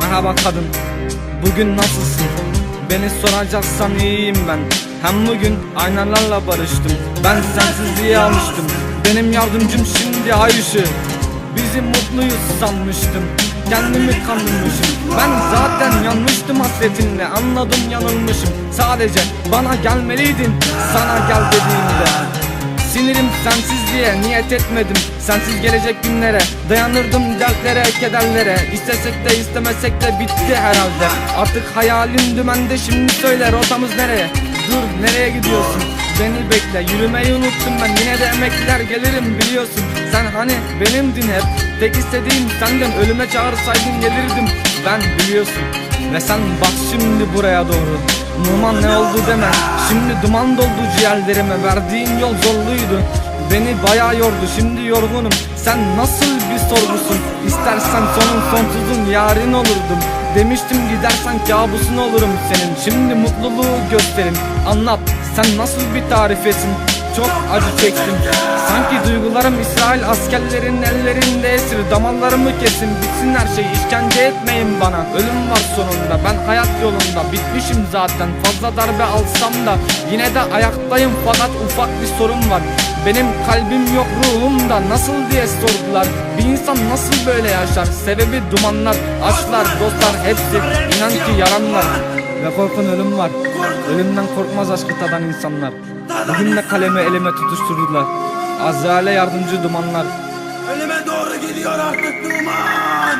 Merhaba kadın Bugün nasılsın? Beni soracaksan iyiyim ben. Hem bugün aynalarla barıştım. Ben sensizliğe almıştım. Benim yardımcım şimdi ay ışığı Bizi mutluyuz sanmıştım. Kendimi kandırmışım Ben zaten yanmıştım hasretinle. Anladım yanılmışım. Sadece bana gelmeliydin Sana gel dediğimde Sinirim sensiz diye niyet etmedim. Sensiz gelecek günlere Dayanırdım dertlere kederlere. İstesek de istemesek de bitti herhalde. Artık hayalim dümende şimdi söyle rotamız nereye? Dur nereye gidiyorsun? Beni bekle yürümeyi unuttum ben. Yine de emekler gelirim biliyorsun. Sen hani benimdin hep. Tek istediğim senden ölüme çağırsaydın gelirdim. Ben biliyorsun. Ve sen bak şimdi buraya doğru. Numan ne oldu deme. Şimdi duman doldu ciğerlerime. Verdiğin yol zorluydu Beni bayağı yordu şimdi yorgunum. Sen nasıl bir sorgusun? İstersen sonun sonsuzun yarın olurdum. Demiştim gidersen kabusun olurum senin. Şimdi mutluluğu gösterin. Anlat sen nasıl bir tarifesin? Çok acı çektim. Sanki duygularım İsrail askerlerin ellerinde esir. Damarlarımı kesin bitsin her şey. İşkence etmeyin bana. Ölüm var sonunda ben hayat yolunda. Bitmişim zaten fazla darbe alsam da Yine de ayaktayım. Fakat ufak bir sorun var benim kalbim yok ruhumda nasıl diye sordular. Bir insan nasıl böyle yaşar? Sebebi dumanlar, aşklar, dostlar hepsi. İnan ki yaranlar Ve korkun ölüm var. Ölümden korkmaz aşkı tadan insanlar. Bugün de kalemi elime tutuşturdular. Azrail'e yardımcı dumanlar. Ölüme doğru gidiyor artık duman